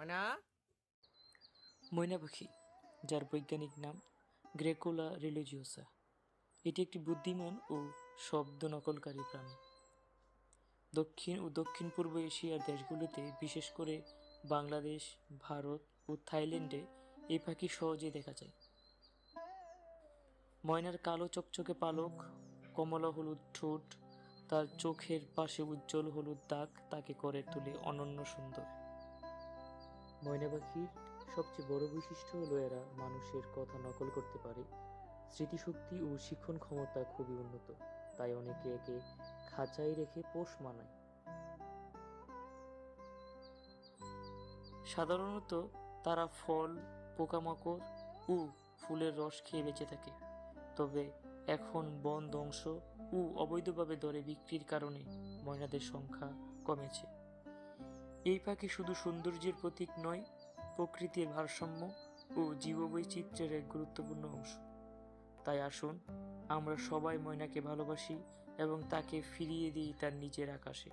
ময়না ময়না পাখি যার বৈজ্ঞানিক নাম গ্রেকোলা রিলিজিওসা। এটি একটি বুদ্ধিমান ও শব্দ নকলকারী প্রাণী। দক্ষিণ ও দক্ষিণ পূর্ব এশিয়ার দেশগুলোতে, বিশেষ করে বাংলাদেশ, ভারত ও থাইল্যান্ডে এই পাখি সহজে দেখা যায়। ময়নার কালো চকচকে পালক, কমলা হলুদ ঠোঁট, তার চোখের পাশে উজ্জ্বল হলুদ দাগ তাকে করে তোলে অনন্য সুন্দর। ময়না পাখির সবচেয়ে বড় বৈশিষ্ট্য হলো এরা মানুষের কথা নকল করতে পারে। স্মৃতিশক্তি ও শিক্ষণ ক্ষমতা খুবই উন্নত, তাই অনেকে একে খাঁচায় রেখে পোষ মানায়। সাধারণত তারা ফল, পোকামাকড় ও ফুলের রস খেয়ে বেঁচে থাকে। তবে এখন বন ধ্বংস ও অবৈধভাবে দরে বিক্রির কারণে ময়নাদের সংখ্যা কমেছে। এই পাখি শুধু সৌন্দর্যের প্রতীক নয়, প্রকৃতির ভারসাম্য ও জীববৈচিত্র্যের এক গুরুত্বপূর্ণ অংশ। তাই আসুন, আমরা সবাই ময়নাকে ভালোবাসি এবং তাকে ফিরিয়ে দিই তার নিজের আকাশে।